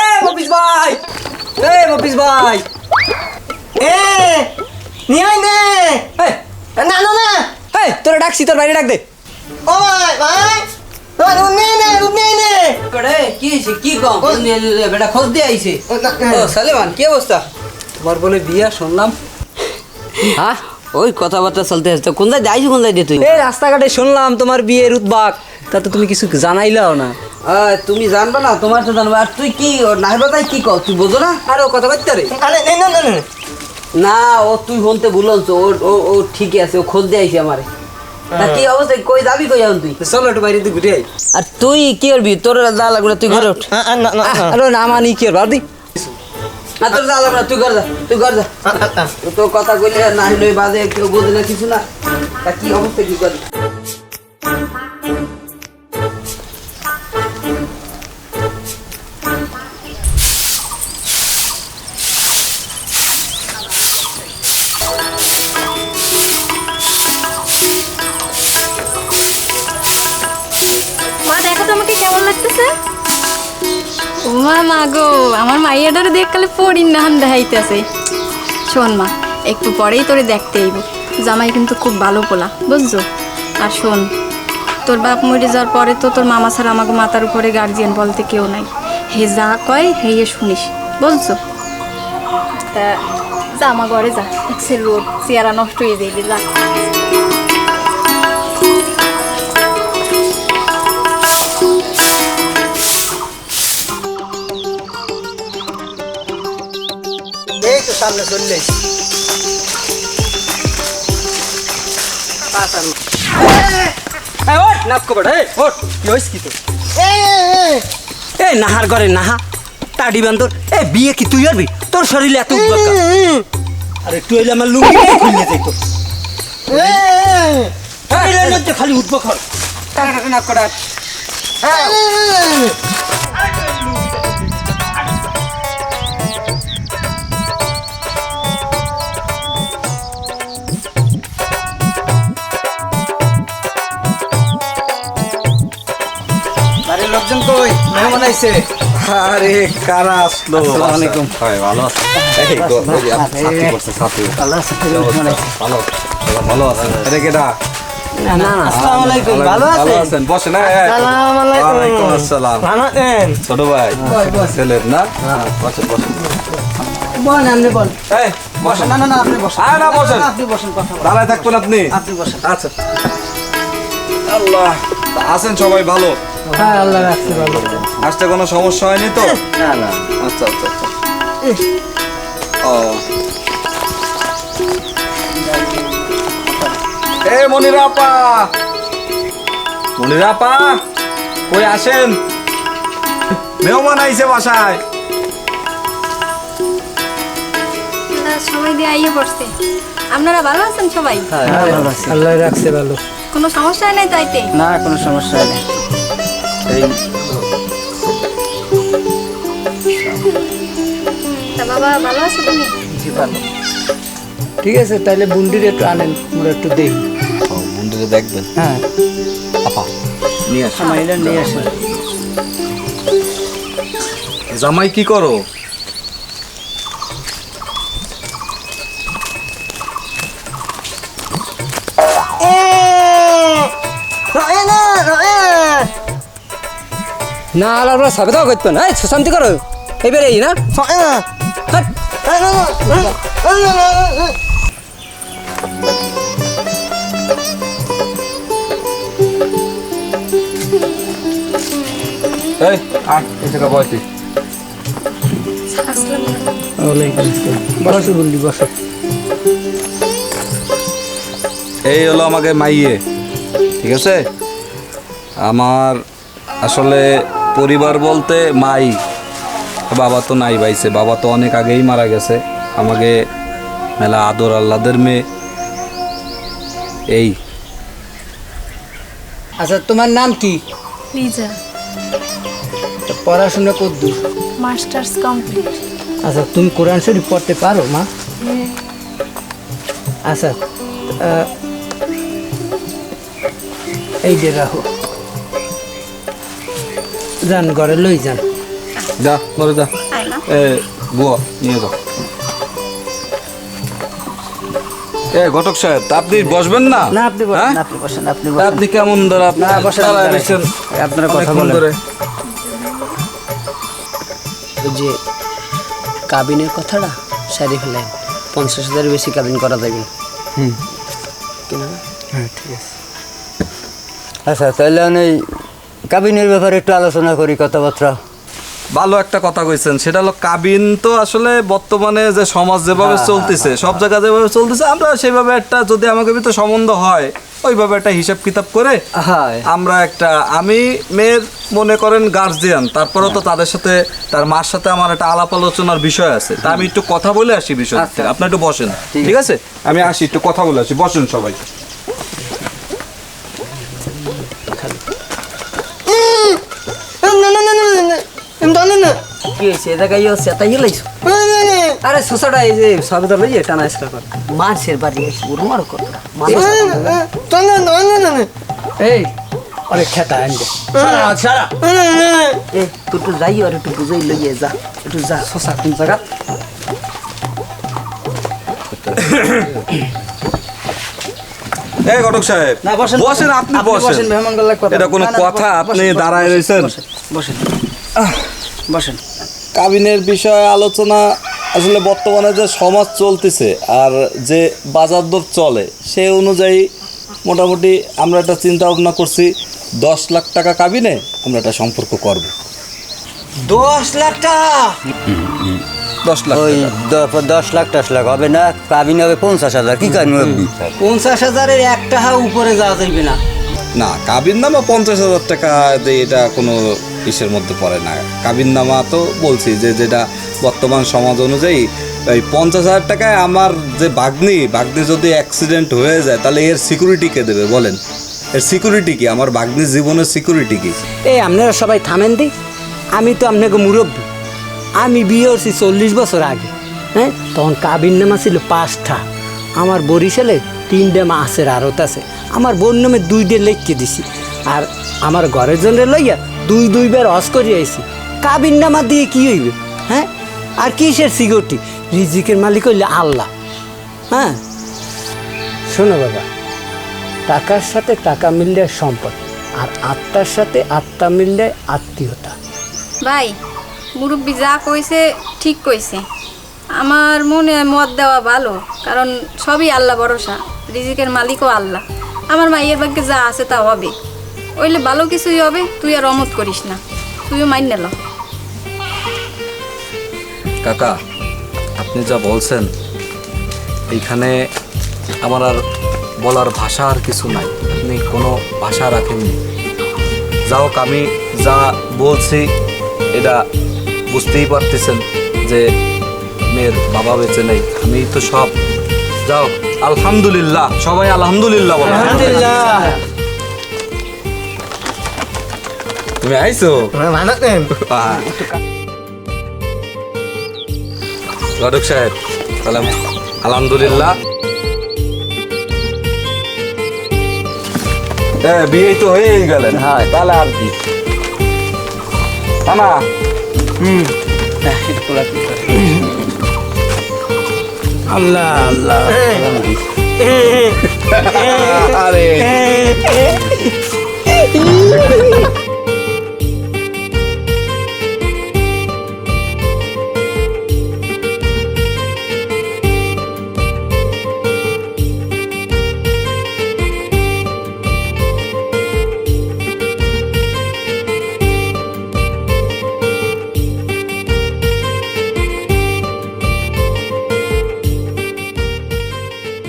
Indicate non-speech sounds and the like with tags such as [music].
এ মফিস ভাই! এ মফিস ভাই! এ নিয়ে আয় নে এই, না না না! এই তোরা ডাকছি তোর বাইরে ডাক দে। ও ভাই ভাই! ভাই দুধ নিয়ে নে দুধ নিয়ে নে! বেটা কি হয়েছে? কি কম? বেটা খোঁজ দিয়ে আইছে। ও, না, ও সালেমান কি অবস্থা? তোমার বলে বিয়া শুনলাম। হ্যাঁ? ওই কথাবার্তা চলতে আসছে কোন জায়গায় যাইছি কোন জায়গায় তুই? এই রাস্তাঘাটে শুনলাম তোমার বিয়ের উদ্বাক। তা তো তুমি কিছু জানাইলাও না। তুমি জানবা না তোমার তো জানবা। আর তুই কি নাই বাতাই কি কর তুই বোঝো না? আরে ও কথা কইতে রে না ও তুই হনতে ভুলছ ও ও ও ঠিকই আছে ও খোঁজ দিয়ে আইছে আমারে। তা কি অবস্থা? কই যাবি কই এখন তুই? চলো একটু বাইরে দিয়ে ঘুরে আই আর তুই কি করবি? তোর যা লাগবে তুই ঘরে উঠ। আ, আ, না না না। আরে না মানি কি আর বাদি না তোর যা লাগবে তুই ঘর যা তুই ঘর যা। তো কথা কইলে না বাদে কেউ বোঝে না কিছু না। তা কি অবস্থা কি করবি? আমাকে কেমন লাগতেছে ও মা গো আমার মাইয়াটারে দেখলে পড়িন নাহান দেখাইতেছে শোন মা, একটু পরেই তোরে দেখতে আইব। জামাই কিন্তু খুব ভালো পোলা, বুঝছ? আর শোন, তোর বাপ মরে যাওয়ার পরে তো তোর মামা ছাড়া আমাকে মাথার উপরে গার্জিয়ান বলতে কেউ নাই। হে যা কয় হে শুনিস, বুঝছ? তা আমার ঘরে যা এক্সেল রোড চেয়ারা নষ্ট হয়ে যাইবে, যা। সামনে চললে। এ। নাহার ঘরে নাহা। তাড়ি বান্দর এ বিয়ে কি তুই করবি? তোর শরীরে এত আরে তুই আমার লুঙ্গি খুললে যাইতো। খালি উদ্বক হয় আইছে? আরে কারা আসলো? আসসালামু আলাইকুম। হয় ভালো আছে এই গো- আপনি সাথী করছে ভালো আছে ভালো। ভালো আছেন? আরে কেডা? না না আসসালামু আলাইকুম ভালো ভালো আছেন? আছেন? বসেন এই, এই। সালাম আলাইকুম। ওয়ালাইকুম আসসালাম। ভালো আছেন? ছোট ভাই ছেলের না? বসেন বসেন। বল আপনি বল। এই বসেন। না না না আপনি বসেন। আরে না বসেন। আপনি বসেন কথা দাঁড়ায় থাকবেন আপনি। আপনি বসেন। আচ্ছা। আল্লাহ আছেন সবাই ভালো? হ্যাঁ আল্লাহ রাখছে ভালো। আসতে কোনো সমস্যা হয়নি তো? না না আচ্ছা আচ্ছা আচ্ছা। ও। এ মনিরা আপা মনিরা আপা কই আসেন? মেহমান আইছে বাসায়। সবাই দিয়ে আইয়ে পড়ছে আপনারা ভালো আছেন সবাই? আল্লাহ রাখছে ভালো। কোনো সমস্যা নাই তাইতে না কোনো সমস্যা নেই। এই বাবা ভালো আছে তুমি? জি ভালো। ঠিক আছে তাহলে বুন্ডির একটু আনেন আমরা একটু দেখি মন্দিরে দেখবেন? হ্যাঁ। আপা নিয়ে আসো মাইলা নিয়ে আসেন। জামাই কি করো? না আল্লাহ সাবে দাও করতে না। শান্তি করো। এবারে এই না। এই বসো। বসো। এই হলো আমাকে মাইয়ে ঠিক আছে? আমার আসলে পরিবার বলতে মাই। বাবা তো নাই বাইছে বাবা তো অনেক আগেই মারা গেছে। আমাকে মেলা আদর আল্লাদের মেয়ে। এই। আচ্ছা তোমার নাম কি? লিজা। পড়াশোনা করদু মাস্টার্স কমপ্লিট। আচ্ছা তুমি কোরআন শরীফ পড়তে পারো মা? আচ্ছা আহ, এই যে রাখো যান ঘরে লই যান। যা ঘরে যা। এ বুয়া নিয়ে যাও এ ঘটক সাহেব তা আপনি বসবেন না? না আপনি বসেন হ্যাঁ? আপনি বসেন আপনি বসেন। আপনি কেমন ধরে আপনি না, বসেন, আপনারা কথা বলেন। যে কাবিনের কথাটা সারি ফেলেন। পঞ্চাশ হাজারের বেশি কাবিন করা যাবে। না কিনা? আচ্ছা তাহলে আমি কাবিনের ব্যাপারে একটু আলোচনা করি কথাবার্তা। ভালো একটা কথা কইছেন সেটা হলো কাবিন তো আসলে বর্তমানে যে সমাজ যেভাবে চলতেছে সব জায়গায় যেভাবে চলতেছে আমরা সেভাবে একটা যদি আমাকে ভিতরে সম্বন্ধ হয় ওইভাবে একটা হিসাব কিতাব করে হয়। আমরা একটা আমি মেয়ের মনে করেন গার্জিয়ান তারপরেও তো তাদের সাথে তার মার সাথে আমার একটা আলাপ আলোচনার বিষয় আছে তা আমি একটু কথা বলে আসি বিষয় আচ্ছা। আপনি একটু বসেন ঠিক আছে? আমি আসি একটু কথা বলে আসি বসেন সবাই। কি হয়েছে? এটা গাইও সেটাই লাইছো আরে সোসাটা এই যে সবে তো লইয়ে টানা ইসকা কর। মাছের বাড়ি আছে ওর মার কর এই অনেক খেতা আনবে সারা সারা। এ তুই একটু যাই আর একটু বুঝাই লইয়ে যা। একটু যা সোসা কোন জায়গা? এই ঘটক সাহেব বসেন। বসেন আপনি বসেন। কথা এটা কোনো না, না, কথা আপনি দাঁড়ায় রয়েছেন? বসেন। বসেন। বসেন কাবিনের বিষয়ে আলোচনা আসলে বর্তমানে যে সমাজ চলতেছে আর যে বাজার দর চলে সে অনুযায়ী মোটামুটি আমরা একটা চিন্তা ভাবনা করছি দশ লাখ টাকা কাবিনে আমরা একটা সম্পর্ক করব। দশ লাখ টাকা? দশ লাখ ওই দ- দশ লাখ দশ লাখ হবে না কাবিন হবে পঞ্চাশ হাজার কি কাবিন হবে? পঞ্চাশ হাজারের এক টাকা উপরে যাওয়া যাইবে না। না কাবিন নামা পঞ্চাশ হাজার টাকা এটা কোনো ইসের মধ্যে পড়ে না। কাবিন নামা তো বলছি যে যেটা বর্তমান সমাজ অনুযায়ী ওই পঞ্চাশ হাজার টাকায় আমার যে বাগনি বাগনি যদি অ্যাক্সিডেন্ট হয়ে যায়, তাহলে এর সিকিউরিটি কে দেবে বলেন? এর সিকিউরিটি কি? আমার বাগনির জীবনের সিকিউরিটি কি? এই আপনারা সবাই থামেন দি। আমি তো আপনাকে মুরব্বী। আমি বিয়ে করছি চল্লিশ বছর আগে হ্যাঁ? তখন কাবিন নামা ছিল পাঁচটা। আমার বরিশালে তিনটে মাছের আড়ত আছে। আমার বোন নামে দুইটে লেখকে দিছি। আর আমার ঘরের জন্য লইয়া দুই দুইবার হস করে আইছি। কাবিন নামা দিয়ে কি হইবে? হ্যাঁ? আর কিসের সিকিউরিটি? রিজিকের মালিক হইলে আল্লাহ। হ্যাঁ? শোনো বাবা, টাকার সাথে টাকা মিললে সম্পদ, আর আত্মার সাথে আত্মা মিললে আত্মীয়তা। ভাই, মুরব্বী যা কইছে ঠিক কইছে। আমার মনে মত দেওয়া ভালো, কারণ সবই আল্লাহ ভরসা। রিজিকের মালিকও আল্লাহ। আমার মাইয়ের ভাগ্যে যা আছে তা হবে। ওইলে ভালো কিছুই হবে, তুই আর অমত করিস না। তুইও মাইন ল। কাকা, আপনি যা বলছেন, এইখানে আমার আর বলার ভাষা আর কিছু নাই। আপনি কোনো ভাষা রাখেননি। যা হোক আমি যা বলছি, এটা বুঝতেই পারতেছেন যে মেয়ের বাবা বেঁচে নেই। আমি তো সব যাও আলহামদুলিল্লাহ সবাই আলহামদুলিল্লাহ বলো। তুমি আইছো। ঘটক সাহেব তাহলে আলহামদুলিল্লাহ। হ্যাঁ বিয়ে তো হয়েই গেলেন হ্যাঁ তাহলে আর কি। না আল্লাহ আল্লাহ। [laughs] আরে। [laughs]